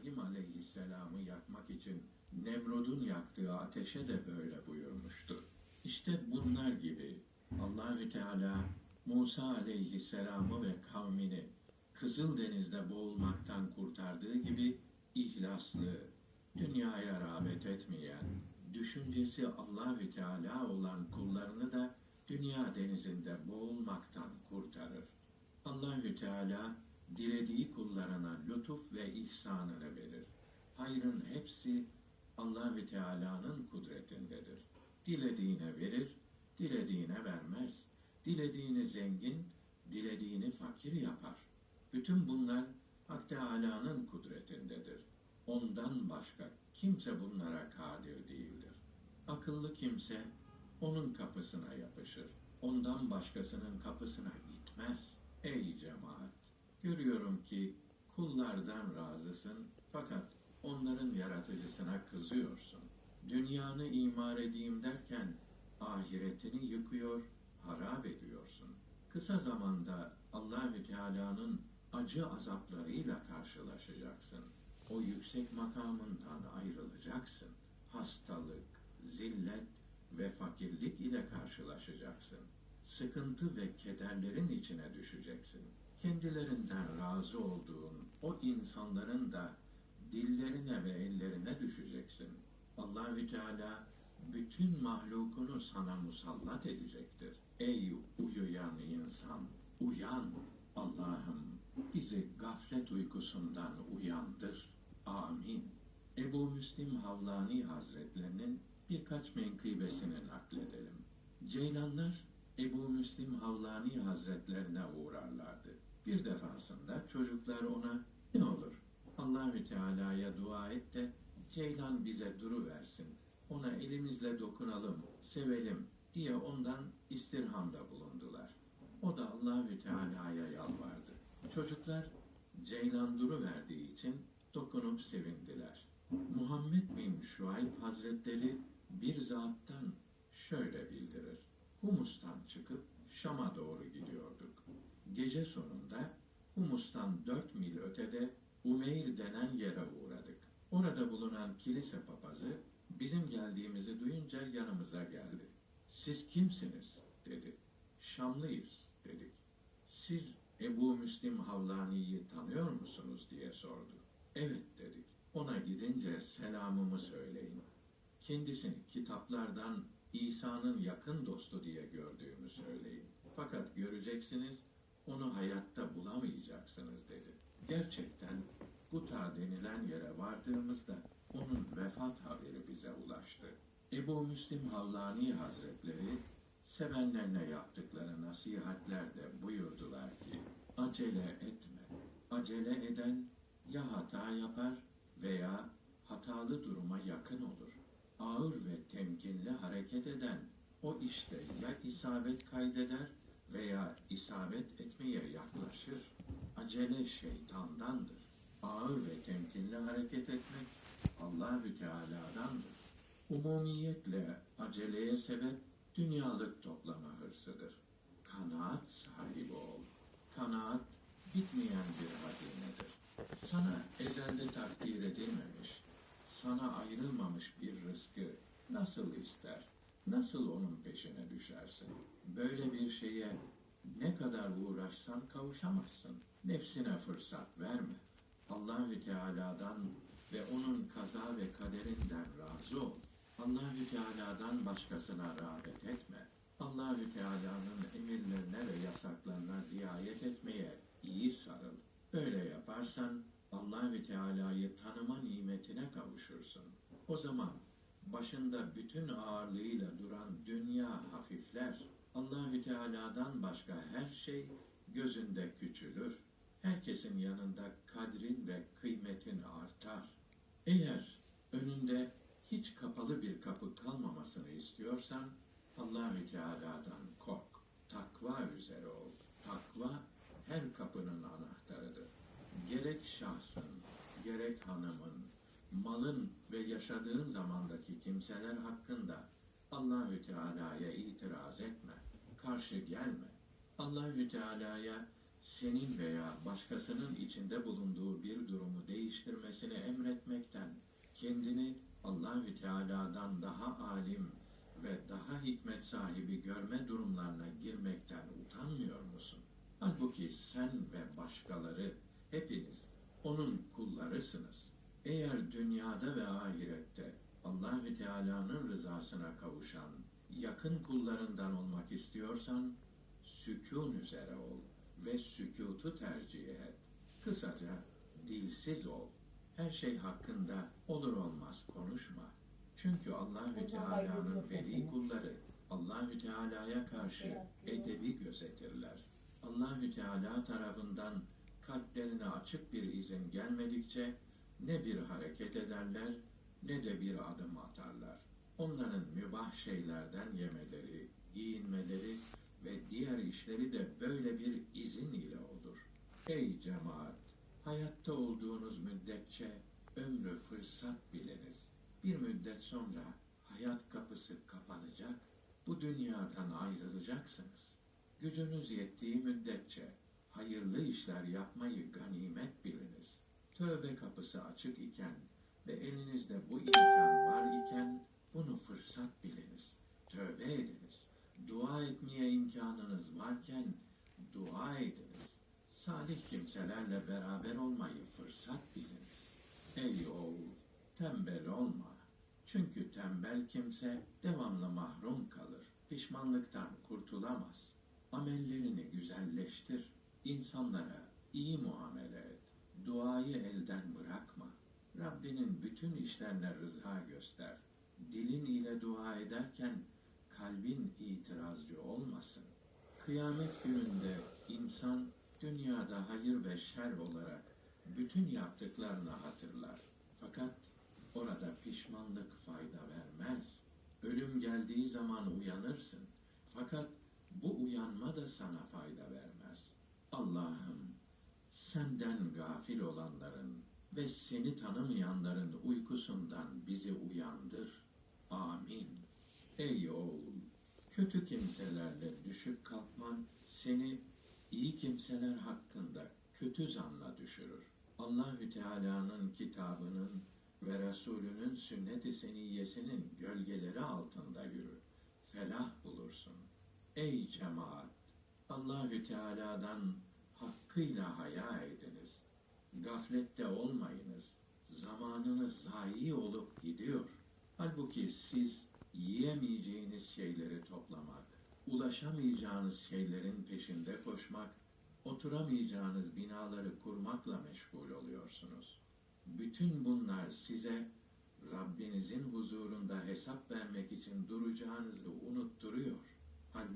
İbrahim aleyhisselamı yakmak için Nemrud'un yaktığı ateşe de böyle buyurmuştu. İşte bunlar gibi Allahü Teala Musa aleyhisselamı ve kavmini Kızıldeniz'de boğulmaktan kurtardığı gibi ihlaslı, dünyaya rağbet etmeyen, düşüncesi Allahü Teala olan kullarını da dünya denizinde boğulmaktan kurtarır. Allahü Teala dilediği kullarına lütuf ve ihsanını verir. Hayrın hepsi Allahü Teala'nın kudretindedir. Dilediğine verir, dilediğine vermez. Dilediğini zengin, dilediğini fakir yapar. Bütün bunlar Hak Teala'nın kudretindedir. Ondan başka kimse bunlara kadir değildir. Akıllı kimse onun kapısına yapışır. Ondan başkasının kapısına gitmez. Ey cemaat! Görüyorum ki kullardan razısın fakat onların yaratıcısına kızıyorsun. Dünyanı imar edeyim derken ahiretini yıkıyor, harap ediyorsun. Kısa zamanda Allahü Teala'nın acı azaplarıyla karşılaşacaksın. O yüksek makamından ayrılacaksın. Hastalık, zillet ve fakirlik ile karşılaşacaksın. Sıkıntı ve kederlerin içine düşeceksin. Kendilerinden razı olduğun o insanların da dillerine ve ellerine düşeceksin. Allahü Teala bütün mahlukunu sana musallat edecektir. Ey uyuyan insan, uyan. Allah'ım bizi gaflet uykusundan uyandır. Amin. Ebu Müslim Havlani Hazretlerinin birkaç menkıbesini nakledelim. Ceylanlar Ebu Müslim Havlani Hazretlerine uğrarlardı. Bir defasında çocuklar ona ne olur Allahü Teala'ya dua et de Ceylan bize duru versin. Ona elimizle dokunalım, sevelim diye ondan istirhamda bulundular. O da Allahü Teala'ya yalvardı. Çocuklar Ceylan duru verdiği için dokunup sevindiler. Muhammed bin Şuayb Hazretleri bir zattan şöyle bildirir. Humus'tan çıkıp Şam'a doğru gidiyorduk. Gece sonunda Humus'tan dört mil ötede Umeyr denen yere uğradık. Orada bulunan kilise papazı bizim geldiğimizi duyunca yanımıza geldi. Siz kimsiniz? dedi. Şamlıyız dedik. Siz Ebu Müslim Havlani'yi tanıyor musunuz diye sordu. Evet dedik. Ona gidince selamımı söyleyin. Kendisini kitaplardan İsa'nın yakın dostu diye gördüğümü söyleyin. Fakat göreceksiniz onu hayatta bulamayacaksınız dedi. Gerçekten Guta denilen yere vardığımızda onun vefat haberi bize ulaştı. Ebu Müslim Havlani Hazretleri sevenlerine yaptıkları nasihatlerde buyurdular ki acele etme. Acele eden ya hata yapar veya hatalı duruma yakın olur. Ağır ve temkinli hareket eden o işte ya isabet kaydeder veya isabet etmeye yaklaşır. Acele şeytandandır. Ağır ve temkinli hareket etmek Allahü Teala'dandır. Umumiyetle aceleye sebep dünyalık toplama hırsıdır. Kanaat sahibi ol. Kanaat bitmeyen bir hazinedir. Sana ezelde takdir edilmemiş, sana ayrılmamış bir rızkı nasıl ister, nasıl onun peşine düşersin? Böyle bir şeye ne kadar uğraşsan kavuşamazsın. Nefsine fırsat verme. Allahü Teala'dan ve onun kaza ve kaderinden razı ol. Allahü Teala'dan başkasına rağbet etme. Allahü Teala'nın emirlerine ve yasaklarına riayet etmeye iyi sarıl. Böyle yaparsan Allahü Teala'yı tanıma nimetine kavuşursun. O zaman başında bütün ağırlığıyla duran dünya hafifler. Allahü Teala'dan başka her şey gözünde küçülür. Herkesin yanında kadrin ve kıymetin artar. Eğer önünde hiç kapalı bir kapı kalmamasını istiyorsan Allahü Teala'dan kork. Takva üzere ol. Takva her kapının anahtarıdır. Gerek şahsın, gerek hanımın, malın ve yaşadığın zamandaki kimseler hakkında Allahü Teala'ya itiraz etme, karşı gelme. Allahü Teala'ya senin veya başkasının içinde bulunduğu bir durumu değiş değiştirmesini emretmekten, kendini Allahü Teala'dan daha alim ve daha hikmet sahibi görme durumlarına girmekten utanmıyor musun? Halbuki sen ve başkaları hepiniz onun kullarısınız. Eğer dünyada ve ahirette Allahü Teala'nın rızasına kavuşan yakın kullarından olmak istiyorsan sükun üzere ol ve sükutu tercih et. Kısaca dilsiz ol. Her şey hakkında olur olmaz konuşma. Çünkü Allahü Teala'nın veli kulları Allahü Teala'ya karşı edebi gözetirler. Allahü Teala tarafından kalplerine açık bir izin gelmedikçe ne bir hareket ederler ne de bir adım atarlar. Onların mübah şeylerden yemeleri, giyinmeleri ve diğer işleri de böyle bir izin ile olur. Ey cemaat! Hayatta olduğunuz müddetçe ömrü fırsat biliniz. Bir müddet sonra hayat kapısı kapanacak, bu dünyadan ayrılacaksınız. Gücünüz yettiği müddetçe hayırlı işler yapmayı ganimet biliniz. Tövbe kapısı açık iken ve elinizde bu imkan var iken bunu fırsat biliniz. Tövbe ediniz. Dua etmeye imkanınız varken dua ediniz. Salih kimselerle beraber olmayı fırsat biliniz. Ey oğul, tembel olma. Çünkü tembel kimse devamlı mahrum kalır. Pişmanlıktan kurtulamaz. Amellerini güzelleştir. İnsanlara iyi muamele. Duayı elden bırakma. Rabbinin bütün işlerine rıza göster. Dilin ile dua ederken kalbin itirazcı olmasın. Kıyamet gününde insan dünyada hayır ve şer olarak bütün yaptıklarını hatırlar. Fakat orada pişmanlık fayda vermez. Ölüm geldiği zaman uyanırsın. Fakat bu uyanma da sana fayda vermez. Allah'ım senden gafil olanların ve seni tanımayanların uykusundan bizi uyandır. Amin. Ey oğul, kötü kimselerle düşüp kalkman seni iyi kimseler hakkında kötü zanla düşürür. Allahü Teala'nın kitabının ve Resulünün sünnet-i seniyyesinin gölgeleri altında yürü. Felah bulursun. Ey cemaat! Allahü Teala'dan hakkıyla haya ediniz. Gaflette olmayınız. Zamanınız zayi olup gidiyor. Halbuki siz yiyemeyeceğiniz şeyleri toplamak, ulaşamayacağınız şeylerin peşinde koşmak, oturamayacağınız binaları kurmakla meşgul oluyorsunuz. Bütün bunlar size Rabbinizin huzurunda hesap vermek için duracağınızı unutturuyor. Halbuki